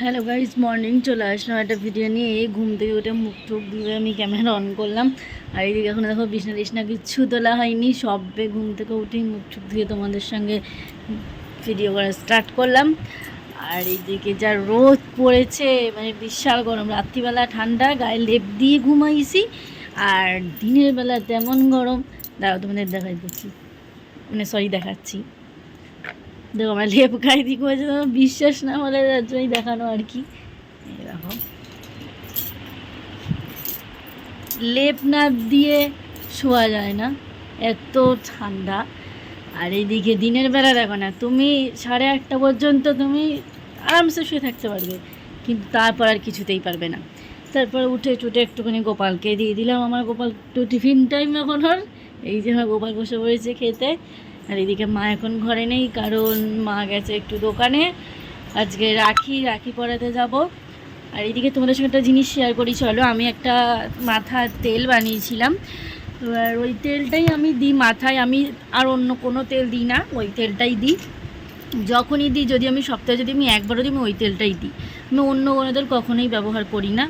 Hello guys morning চলে আসলাম একটা video নিয়ে। এই ঘুম থেকে উঠে মুখ টুক দিয়ে আমি ক্যামেরা অন করলাম। আর এইদিকে এখন দেখো বিছনা টিছনা কিচ্ছু তোলা হয়নি, সবে ঘুম থেকে উঠেই মুখ টুক দিয়ে তোমাদের সঙ্গে ভিডিও করা স্টার্ট করলাম। আর এইদিকে যা রোদ পড়েছে মানে বিশাল গরম। রাত্রিবেলা ঠান্ডা, গায়ে লেপ দিয়ে ঘুমাইছি। আর দিনের বেলা তেমন গরম। দাঁড়াও তোমাদের দেখাই দিচ্ছি। মানে সরি দেখাচ্ছি। দেখো, আমার লেপ গায়ে করেছে তোমার বিশ্বাস না হলে যার জন্যই দেখানো আর কি। দেখো। লেপ না দিয়ে শোয়া যায় না, এত ঠান্ডা। আর এইদিকে দিনের বেলা দেখো না, তুমি সাড়ে আটটা পর্যন্ত তুমি আরামসে শুয়ে থাকতে পারবে, কিন্তু তারপর আর কিছুতেই পারবে না। তারপর উঠে টুটে একটুখানি গোপালকে দিয়ে দিলাম, আমার গোপাল একটু টিফিন টাইম এখন ওর এই যে আমার গোপাল বসে পড়েছে খেতে। আর এদিকে মা এখন ঘরে নেই, কারণ মা গেছে একটু দোকানে। আজকে রাখি রাখি পরাতে যাব। আর এদিকে তোমাদের সঙ্গে একটা জিনিস শেয়ার করি, চলো, আমি একটা মাথার তেল বানিয়েছিলাম। এবার ওই তেলটাই আমি দিই মাথায়, আমি আর অন্য কোনো তেল দিই না, ওই তেলটাই দিই। যখনই দিই, যদি আমি সপ্তাহে যদি আমি একবারও দিই আমি ওই তেলটাই দিই। আমি অন্য কোনো তেল কখনোই ব্যবহার করি না।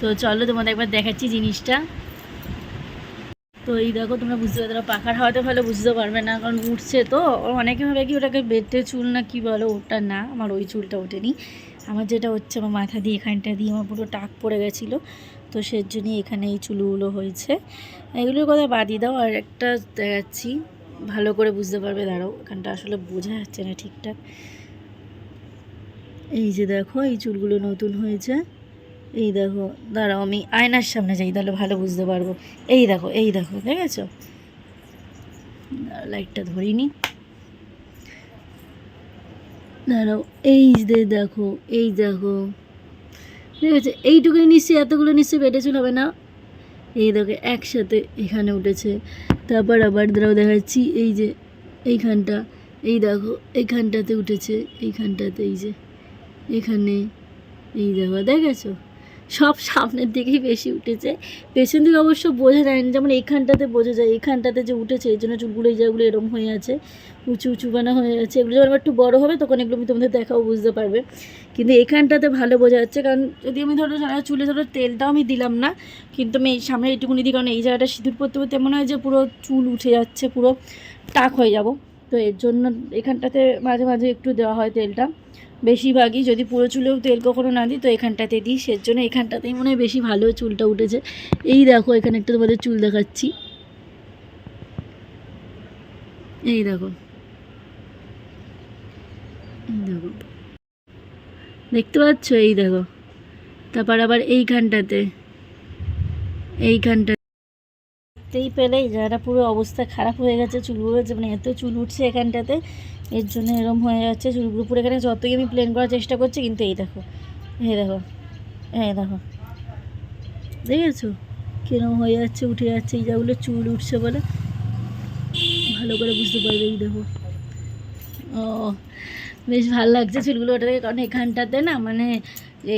তো চলো তোমাদের একবার দেখাচ্ছি জিনিসটা। তো এই দেখো তোমরা বুঝতে পারবে পাখার হাওয়াতে ভালো বুঝতে পারবে না, কারণ উঠছে তো। অনেকে ভাবে কি ওটাকে বেটে চুল না কি বলো, ওটা না, আমার ওই চুলটা ওঠেনি। আমার যেটা হচ্ছে আমার মাথা দিয়ে, এখানটা দিয়ে আমার পুরো টাক পড়ে গেছিল। তো সের জন্যই এখানে এই চুলগুলো হয়েছে। এগুলোর কথা বাদই দাও, আর একটা দেখাচ্ছি। ভালো করে বুঝতে পারবে, দাঁড়াও, এখানটা আসলে বোঝা যাচ্ছে না ঠিকঠাক। এই যে দেখো, এই চুলগুলো নতুন হয়েছে। এই দেখো, দাঁড়াও আমি আয়নার সামনে যাই, তাহলে ভালো বুঝতে পারব। এই দেখো এই দেখো, দেখেছ? লাইটটা ধরিনি দাঁড়াও, এই যে দেখো, এই দেখো। ঠিক আছে এইটুকুনি নিশ্চয়ই, এতগুলো নিশ্চয়ই বেটে চুল হবে না? এই দেখো, একসাথে এখানে উঠেছে। তারপর আবার দাঁড়াও, দেখাচ্ছি, এই যে এইখানটা, এই দেখো, এইখানটাতে উঠেছে, এইখানটাতে, এই যে এখানে, এই দেখো, দেখেছ? সব সামনের দিকেই বেশি উঠেছে। পেছন দিকে অবশ্য বোঝা যায় না যেমন এইখানটাতে বোঝা যায় এখানটাতে যে উঠেছে, এই জন্য চুলগুলো এই জায়গাগুলো এরম হয়ে আছে, উঁচু উঁচু বানা হয়ে আছে, এগুলো যখন একটু বড় হবে তখন এগুলো আমি তোমাদের দেখাও বুঝতে পারবে। কিন্তু এখানটাতে ভালো বোঝা যাচ্ছে, কারণ যদি আমি ধরো সারা চুলে ধরো তেলটাও আমি দিলাম না, কিন্তু আমি এই সামনে এইটুকুনি দিই কারণ এই জায়গাটা সিঁদুর পরতে পরতে মনে হয় যে পুরো চুল উঠে যাচ্ছে, পুরো টাক হয়ে যাব। তো এর জন্য এখানটাতে মাঝে মাঝে একটু দেওয়া হয় তেলটা। বেশিরভাগই যদি পুরো চুলেও তেল কখনো না দিই, তো এখানটাতে দিই। সের জন্য এখানটাতেই মনে হয় বেশি ভালো চুলটা উঠেছে। এই দেখো, এখানে একটা তোমাদের চুল দেখাচ্ছি। এই দেখো। দেখো। দেখতে পাচ্ছ? এই দেখো। তারপর আবার এইখানটাতে। এইখানটা দেখতেই পেলেই যারা পুরো অবস্থা খারাপ হয়ে গেছে চুলগুলো যে মানে এত চুল উঠছে এখানটাতে। এর জন্য এরম হয়ে যাচ্ছে। চুলগুলো এখানে যতই আমি প্লেন করার চেষ্টা করছি, কিন্তু এই দেখো এই দেখো এই দেখো। দেখেছ? কিরম হয়ে যাচ্ছে, উঠে যাচ্ছে, এই যাগুলো চুল উঠছে বলে। ভালো করে বুঝতে পারবে, এই দেখো। ও, বেশ ভালো লাগছে চুলগুলো ওটা থেকে, কারণ এখানটাতে না মানে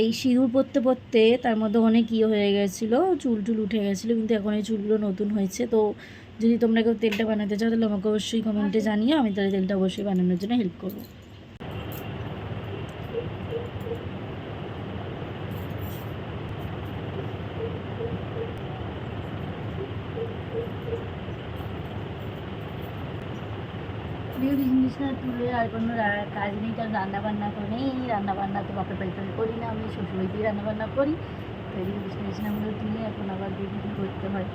এই সিঁদুর পরতে পরতে তার মধ্যে অনেক ইয়ে হয়ে গেছিল, চুল টুল উঠে গেছিল, কিন্তু এখন এই চুলগুলো নতুন হয়েছে, তো যদি তোমরা কেউ তেলটা বানাতে চাও, তাহলে আমাকে অবশ্যই কমেন্টে জানিও, আমি তাহলে তেলটা অবশ্যই বানানোর জন্য হেল্প করব। জিনিসটা তুলে আর কোনো কাজ নেই, কারণ রান্না বান্না তো নেই রান্না বান্না তো বাপের বাড়িতে করি না, আমি শ্বশুরবাড়িতেই রান্না বান্না করি। তো এদিকে বিছনা বিছনাগুলো তুলে এখন আবার দেখি করতে হয়।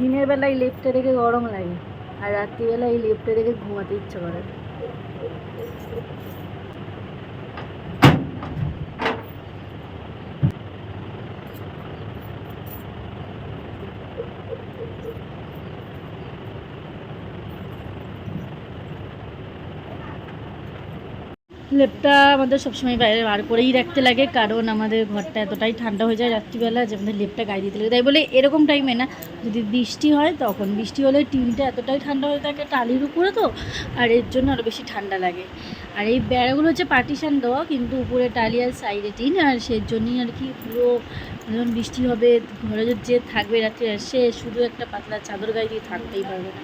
দিনের বেলায় লেপটা রেখে গরম লাগে আর রাত্রিবেলায় এই লেপটা রেখে ঘুমাতে ইচ্ছে করে লেপটা আমাদের সবসময় বাইরে বার করেই রাখতে লাগে, কারণ আমাদের ঘরটা এতটাই ঠান্ডা হয়ে যায় রাত্রিবেলা, যে আমাদের লেপটা গায়ে দিতে লাগে। তাই বলে এরকম টাইমে না, যদি বৃষ্টি হয়, তখন বৃষ্টি হলে টিনটা এতটাই ঠান্ডা হয়ে থাকে টালির উপরে তো, আর এর জন্য আরও বেশি ঠান্ডা লাগে। আর এই বেড়াগুলো হচ্ছে পার্টিশান দেওয়া, কিন্তু উপরে টালি আর সাইডে টিন, আর সের জন্যই আর কি পুরো যখন বৃষ্টি হবে, ঘরে যে থাকবে রাত্রে সে শুধু একটা পাতলা চাদর গায়ে দিয়ে থাকতেই পারবে না।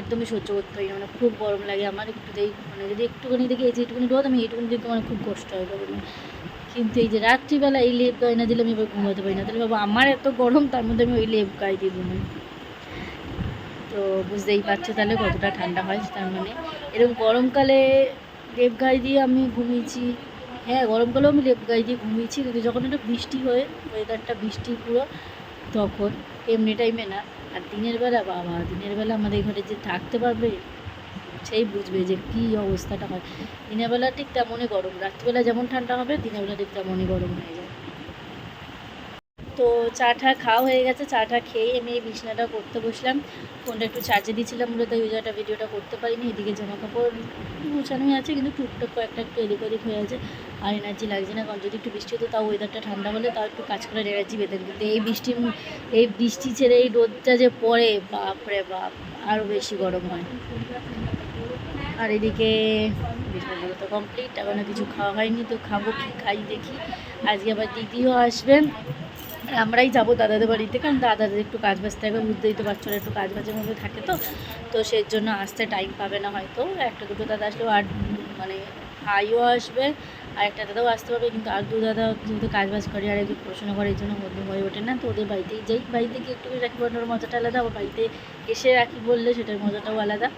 একদমই সহ্য করতে পারি না মানে খুব গরম লাগে, আমার একটুতেই মানে যদি একটুখানি দেখি, এই যে একটুখানি রোদ, আমি এইটুকুনি দেখতে মানে খুব কষ্ট হয় তখন কিন্তু এই যে রাত্রিবেলা এই লেপ গায়ে না দিলে আমি এবার ঘুমাতে পারি না। তাহলে বাবা, আমার এত গরম, তার মধ্যে আমি ওই লেপ গায়ে দিয়ে ঘুমাই। তো বুঝতেই পারছ তাহলে কতটা ঠান্ডা হয়, তার মানে এরকম গরমকালে লেপ গায়ে দিয়ে আমি ঘুমিয়েছি। হ্যাঁ গরমকালেও আমি লেপ গায়ে দিয়ে ঘুমিয়েছি, কিন্তু যখন একটা বৃষ্টি হয়ে ওয়েদারটা বৃষ্টি পুরো তখন, এমনি টাইমে না। আর দিনের বেলা বাবা, দিনের বেলা আমাদের ঘরে যে থাকতে পারবে, সেই বুঝবে যে কী অবস্থাটা হয়। দিনের বেলা ঠিক তেমনই গরম, রাত্রিবেলা যেমন ঠান্ডা হবে, দিনের বেলা ঠিক তেমনই গরম হয়ে যায় তো চা টা খাওয়া হয়ে গেছে চা টা খেয়ে আমি এই বিছনাটা করতে বসলাম। ফোনটা একটু চার্জে দিয়েছিলাম মূলত ওই জায়গাটা ভিডিওটা করতে পারিনি, এদিকে জামা কাপড় গুছানোই আছে, কিন্তু টুকটাক কয়েকটা একটু এদিক ওদিক হয়ে আছে। আর এনার্জি লাগছে না, কারণ যদি একটু বৃষ্টি হতো তাও ওয়েদারটা ঠান্ডা হলে তাও একটু কাজ করার এনার্জি পেতেন কিন্তু এই বৃষ্টি এই বৃষ্টি ছেড়ে এই রোদটা যে পড়ে, বাপরে বাপ আরও বেশি গরম হয়। আর এদিকে বিছানাগুলো তো কমপ্লিট এখনও কিছু খাওয়া হয়নি, তো খাব কি খাই দেখি। আজকে আবার দিদিও আসবেন আর আমরাই যাব দাদাদের বাড়িতে, কারণ দাদাদের একটু কাজ বাজ থাকবে বুঝতেই তো বাচ্চারা একটু কাজ বাজের মধ্যে থাকে তো। তো সেই জন্য আসতে টাইম পাবে না হয়তো। একটা দুটো দাদা আসলেও আর মানে ভাইও আসবে, আর একটা দাদাও আসতে পারবে, কিন্তু আর দু দাদা যেহেতু কাজ বাজ করে আর একটু পড়াশোনা করে, এই জন্য মধ্যে হয়ে ওঠে না। তো ওদের বাড়িতেই যাই। বাড়িতে গিয়ে একটু রাখি বানানোর মজাটা আলাদা, আবার বাড়িতে এসে রাখি বললে সেটার মজাটাও আলাদা।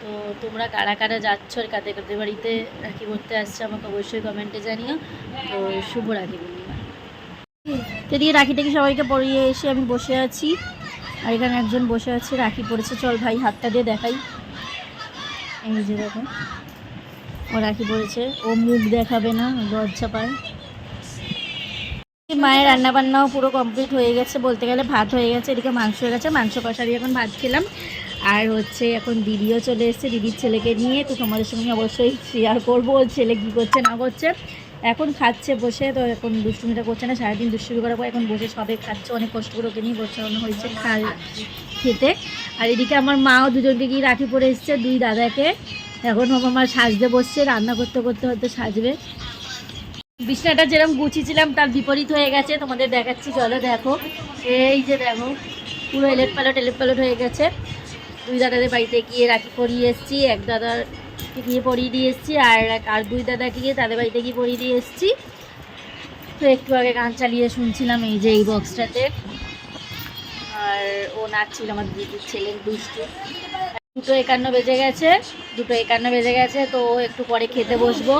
তো তোমরা কারা কারা যাচ্ছ আর কাদের কাদের বাড়িতে রাখি করতে আসছে আমাকে অবশ্যই কমেন্টে জানিও। তো শুভ রাখি পূর্ণিমা এদিকে রাখি টাকি সবাইকে পরিয়ে এসে আমি বসে আছি। আর এখানে একজন বসে আছে, রাখি পড়েছে চল ভাই, হাতটা দিয়ে দেখাই। এই যে দেখো, ও রাখি পড়েছে ও মুখ দেখাবে না, লজ্জা পায়। মায়ের রান্না বান্নাও পুরো কমপ্লিট হয়ে গেছে। বলতে গেলে ভাত হয়ে গেছে, এদিকে মাংস হয়ে গেছে। মাংস কষা দিয়ে এখন ভাত খেলাম। আর হচ্ছে এখন দিদিও চলে এসেছে। দিদির ছেলেকে নিয়ে, তো তোমাদের সঙ্গে অবশ্যই শেয়ার করব। ছেলে কী করছে, না করছে। এখন খাচ্ছে, বসে তো এখন দুষ্টুমিটা করছে না, সারাদিন দুষ্টুমি করার পর এখন বসে সবে খাচ্ছে, অনেক কষ্ট করে ওকে নিয়ে বসানো হয়েছে খাল খেতে। আর এদিকে আমার মাও দুজনকে গিয়ে রাখি পরে এসছে, দুই দাদাকে। এখন আমার সাজতে বসছে, রান্না করতে করতে হয়তো সাজবে। বিছনাটা যেরকম গুছিয়েছিলাম, তার বিপরীত হয়ে গেছে, তোমাদের দেখাচ্ছি, চলো দেখো। এই যে দেখো, পুরো এলেট পালট এলেট পালট হয়ে গেছে। দুই দাদাদের বাড়িতে গিয়ে রাখি পরিয়ে এসেছি, এক দাদাকে গিয়ে পরিয়ে দিয়ে এসেছি, আর আর দুই দাদাকে গিয়ে তাদের বাড়িতে গিয়ে পরিয়ে দিয়ে এসেছি। তো একটু আগে গান চালিয়ে শুনছিলাম এই যে এই বক্সটাতে। আর ও নাচছিল আমার দিদির ছেলের দুষ্টু। দুটো একান্ন বেজে গেছে, দুটো একান্ন বেজে গেছে, তো একটু পরে খেতে বসবো।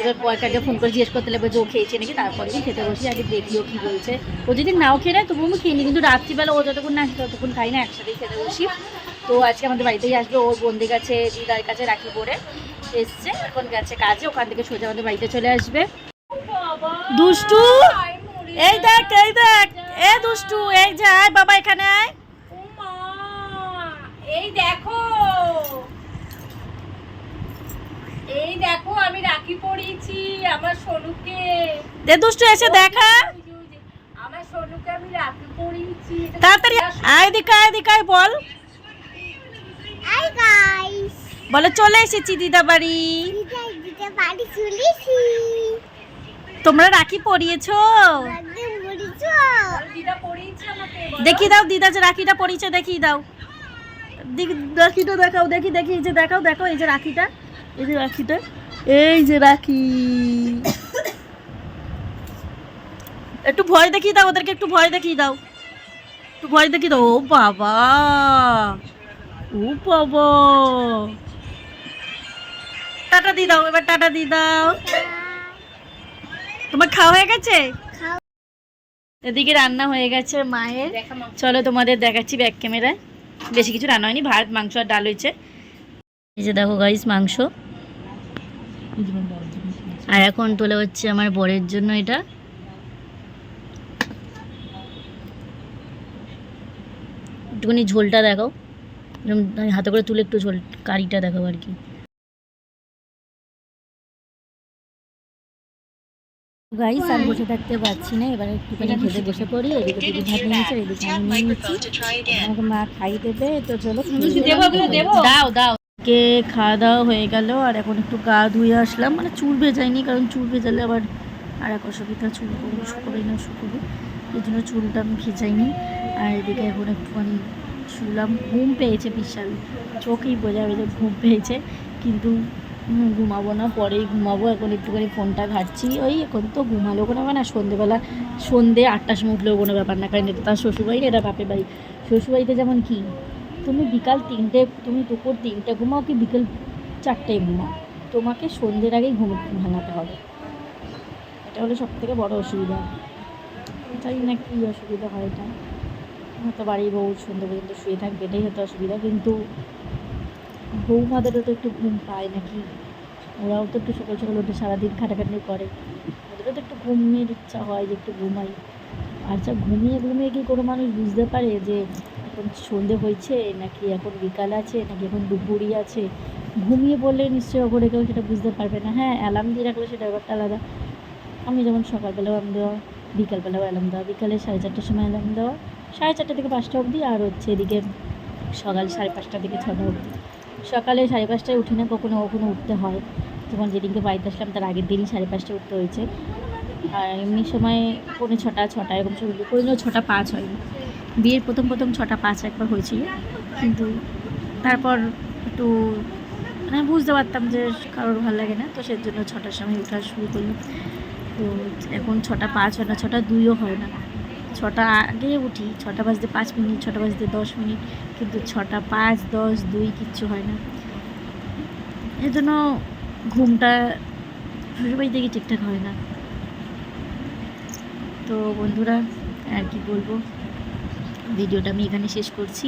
এবার পরকাকে ফোন করে জিজ্ঞেস করতে লাগবে যে ও খেয়েছে নাকি, তারপরে খেতে বসি, আগে দেখিও কী বলছে। ও যদি নাও খেয়ে নেয়, তবুও আমি খেয়ে নিই কিন্তু রাত্রিবেলা ও যতক্ষণ না ততক্ষণ খাই না, একসাথেই খেতে বসি। তো আজকে আমাদের বাড়িতেই আসবে। ওর বন্দির কাছে দিদার কাছে রাখি পরে এসছে। এখন গেছে কাজে ওখান থেকে সোজা আমাদের বাড়িতে চলে আসবে। দুষ্টু এই দেখ এই দেখ এ দুষ্টু এই যে আয় বাবা এখানে আয়। এই দেখো এই দেখো আমি রাখি পরিয়েছি আমার সোনুকে। দে দুষ্টু এসে দেখা। আমার সোনুকে আমি রাখি পরিয়েছি। তাড়াতাড়ি আয় দিকা আয় দিকা বল। গাইস বলে চলে এসেছি দিদা বাড়ি দিদা দিদা বাড়ি চলেছি। তোমরা রাখি পরিয়েছো। দেখি দাও দিদা যে রাখিটা পরিয়েছে দেখি দাও। দেখি রাখিটা দেখাও দেখি দেখি এই যে দেখাও দেখো এই যে রাখিটা এই যে রাখিটা এই যে রাখি। একটু ভয় দেখিয়ে দাও ওদেরকে একটু ভয় দেখিয়ে দাও। একটু ভয় দেখিয়ে দাও ও বাবা। বাবা। টাটা দিয়ে দাও, এবার টাটা দিয়ে দাও। তোমার খাওয়া হয়ে গেছে। এদিকে রান্না হয়ে গেছে মায়ের। চলো তোমাদের দেখাচ্ছি ব্যাক ক্যামেরায় বেশি কিছু রান্না হয়নি, ভাত, মাংস আর ডাল হয়েছে। এই যে দেখো গাইস মাংস। আর এখন তোলা হচ্ছে আমার বরের জন্য এটা। একটুখানি ঝোলটা দেখাও। এরকম হাতে করে তুলে একটু ঝোল কারিটা দেখাবো আর কি। গাইস আর বসে থাকতে পারছি না এবার একটুখানি খেতে বসে পড়ি এদিকে দিদি ভাত নিয়েছে এদিকে আমি নিয়ে নিচ্ছি। আমাকে মা খাই দেবে তো চলো দেবো এগুলো দেবো? দাও দাও। কে খাওয়া দাওয়া হয়ে গেল আর এখন একটু গা ধুয়ে আসলাম। মানে চুল ভেজাইনি কারণ চুল ভেজালে আবার আর এক অসুবিধা চুল করব শুকোবে না শুকোবে। এই জন্য চুলটা আমি ভেজাইনি। আর এদিকে এখন একটুখানি শুলাম ঘুম পেয়েছে বিশাল। চোখেই বোঝা যাবে যে ঘুম পেয়েছে। কিন্তু ঘুমাবো না, পরেই ঘুমাবো। এখন একটুখানি ফোনটা ঘাটছি। ওই এখন তো ঘুমালেও কোনো ব্যাপার না। সন্ধেবেলা, সন্ধে আটটার সময় উঠলেও কোনো ব্যাপার না। কারণ এটা তার শ্বশুরবাড়ি এটা বাপের বাড়ি। শ্বশুরবাড়িতে যেমন কি, তুমি বিকাল তিনটে, তুমি দুপুর তিনটে ঘুমাও কি বিকেল চারটেয় ঘুমাও? তোমাকে সন্ধ্যের আগেই ঘুম ভাঙাতে হবে। এটা হলো সব থেকে বড় অসুবিধা। জানি না কী অসুবিধা হয় এটা? হয়তো বাড়ির বউ সন্ধ্যে পর্যন্ত শুয়ে থাকবে, এটাই হয়তো অসুবিধা। কিন্তু বৌমাদেরও তো একটু ঘুম পায় নাকি? ওরাও তো একটু সকাল সকাল উঠে সারাদিন খাটাখাটনি করে। ওদেরও তো একটু ঘুমের ইচ্ছা হয় যে একটু ঘুমাই। আচ্ছা ঘুমিয়ে ঘুমিয়ে কি কোনো মানুষ বুঝতে পারে যে এখন সন্ধে হয়েছে নাকি এখন বিকাল আছে, নাকি এখন দুপুরই আছে? ঘুমিয়ে পড়লে নিশ্চয়ই ওপরে কেউ সেটা বুঝতে পারবে না। হ্যাঁ অ্যালার্ম দিয়ে রাখলে সেটা ব্যাপারটা আলাদা। আমি যেমন সকালবেলাও অ্যালার্ম দেওয়া, বিকালবেলাও অ্যালার্ম দেওয়া, বিকালে সাড়ে চারটার সময় অ্যালার্ম দেওয়া সাড়ে চারটে থেকে পাঁচটা অবধি, আর হচ্ছে এদিকে সকাল সাড়ে পাঁচটা থেকে ছটা অবধি। সকালে সাড়ে পাঁচটায় উঠে না, কখনো কখনো উঠতে হয়। যখন যেদিনকে বাড়িতে আসলাম, তার আগের দিনই সাড়ে পাঁচটায় উঠতে হয়েছে। আর এমনি সময় পৌনে ছটা ছটা, এরকম উঠি। কোনোদিনও ছটা পাঁচ হয়নি বিয়ের প্রথম প্রথম ছটা পাঁচ একবার হয়েছিল। কিন্তু তারপর একটু মানে বুঝতে পারতাম যে কারোর ভালো লাগে না, তো সেই জন্য ছটার সময় ওঠা শুরু করলাম। তো এখন ছটা পাঁচ হয় না, ছটা দুইও হয় না। ছটা আগে উঠি, ছটা বাজতে পাঁচ মিনিট, ছটা বাজতে দশ মিনিট, কিন্তু ছটা পাঁচ, দশ, দুই কিচ্ছু হয় না। এর জন্য ঘুমটা শ্বশুরবাড়ি থেকে ঠিকঠাক হয় না। তো বন্ধুরা, আর কি বলব? ভিডিওটা আমি এখানে শেষ করছি।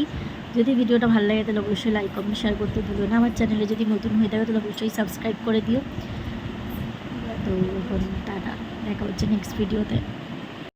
যদি ভিডিওটা ভালো লাগে তাহলে অবশ্যই লাইক কমেন্ট শেয়ার করতে ভুলো না। আমার চ্যানেলে যদি নতুন হয়ে থাকে তাহলে অবশ্যই সাবস্ক্রাইব করে দিও। তো এখন টাটা। দেখা হচ্ছে নেক্সট ভিডিওতে